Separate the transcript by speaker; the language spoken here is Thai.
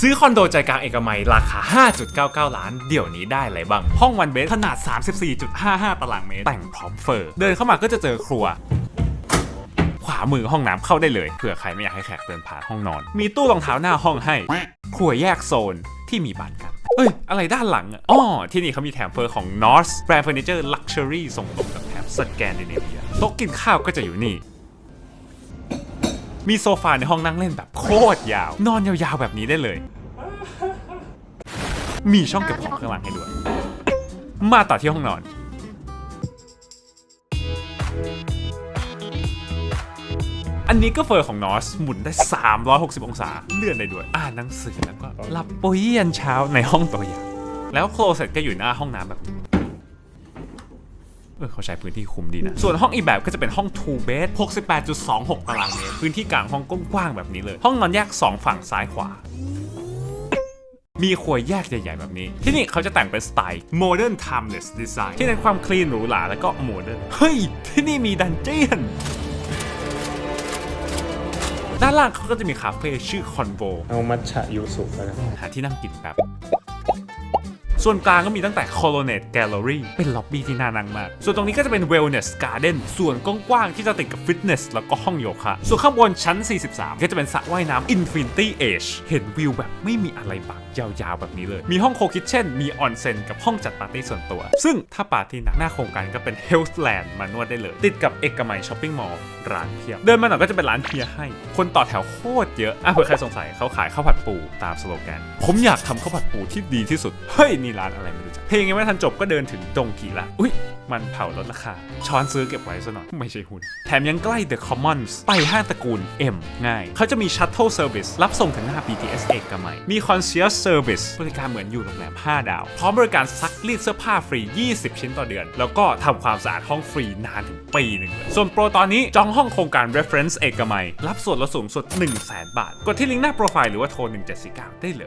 Speaker 1: ซื้อคอนโดใจกลางเอกมัยราคา 5.99 ล้าน เดี๋ยวนี้ได้อะไรบ้าง ห้องวันเบสขนาด 34.55 ตารางเมตร แต่งพร้อมเฟอร์ เดินเข้ามาก็จะเจอครัวขวามือห้องน้ำเข้าได้เลยเผื่อใครไม่อยากให้แขกเดินผ่านห้องนอน มีตู้รองเท้าหน้าห้องให้ ครัวแยกโซนที่มีบานกัน เอ้ย อะไรด้านหลังอะอ๋อที่นี่เขามีแถมเฟอร์ของ North แบรนด์เฟอร์นิเจอร์ลักชัวรี่ส่งตรงกับแถบสแกนดิเนเวียโต๊ะกินข้าวก็จะอยู่นี่ มีโซฟาในห้องนั่งเล่นแบบโคตรยาว นอนยาวๆแบบนี้ได้เลย มีช่องเก็บของข้างหลังให้ด้วย มาต่อที่ห้องนอนอันนี้ก็เฟอร์ของนอสหมุนได้ 360 องศา เลื่อนได้ด้วย อ่านหนังสือแล้วก็หลับปุยยันเช้าในห้องตัวอย่าง แล้วโคลเซ็ตก็อยู่หน้าห้องน้ำแบบนี้ เออเขาใช้พื้นที่คุมดีนะ ส่วนห้องอีกแบบก็จะเป็นห้อง two bed 68.26 ตารางเมตรพื้นที่กลางห้องกว้างๆแบบนี้เลย ห้องนอนแยก 2 ฝั่งซ้ายขวามีครัวแยกใหญ่ๆแบบนี้ ที่นี่เขาจะแต่งเป็นสไตล์ modern timeless design ที่เน้นความคลีนหรูหราแล้วก็โมเดิร์นเฮ้ย ที่นี่มีดันเจียนด้านล่างเขาก็จะมีคาเฟ่ชื่อคอนโว
Speaker 2: เอามัทฉะยูสุไปแล้ว
Speaker 1: หาที่นั่งกินแบบ ส่วนกลางก็มีตั้งแต่ Colonnade Gallery เป็นล็อบบี้ที่น่านั่งมาก ส่วนตรงนี้ก็จะเป็น Wellness Garden ส่วนกว้างๆที่จะติดกับฟิตเนสแล้วก็ห้องโยคะ ส่วนข้างบนชั้น 43 ก็จะเป็นสระว่ายน้ำ Infinity Age เห็นวิวแบบไม่มีอะไรบังยาวๆแบบนี้เลย มีห้องโคคิทเช่น มีออนเซ็นกับห้องจัดปาร์ตี้ส่วนตัว ซึ่งถ้าปาร์ตี้หนักหน้าโครงการก็เป็น Healthland มานวดได้เลย ติดกับเอกมัยช้อปปิ้งมอลล์ร้านเพียบ เดินมาหน่อยก็จะเป็นร้านเฮียให้ คนต่อแถวโคตรเยอะอะเผื่อใครสงสัยเขาขายข้าวผัดปูตามสโลแกน ผมอยากทำข้าวผัดปูที่ดีที่สุด เฮ้ยนี่ร้านอะไรไม่รู้จักเพลงยังไม่ทันจบก็เดินถึงดงกีละอุ้ยมันเผาลดราคา ช้อนซื้อเก็บไว้ซะหน่อย ไม่ใช่หุ้น แถมยังใกล้ The Commons ไปห้างตระกูล M ง่าย เขาจะมี Shuttle Service รับส่งถึงหน้า BTS เอกมัย มี Concierge Service บริการเหมือนอยู่โรงแรม 5 ดาว พร้อมบริการซักรีดเสื้อผ้าฟรี 20 ชิ้นต่อเดือน แล้วก็ทำความสะอาดห้องฟรีนานถึงปีหนึ่งเลยส่วนโปรตอนนี้จองห้องโครงการ Reference เอกมัย รับส่วนลดสูงสุด 1 0 0 0 0 0 บาท กดที่ลิงก์หน้าโปรไฟล์หรือว่าโทร 1749 ได้เลย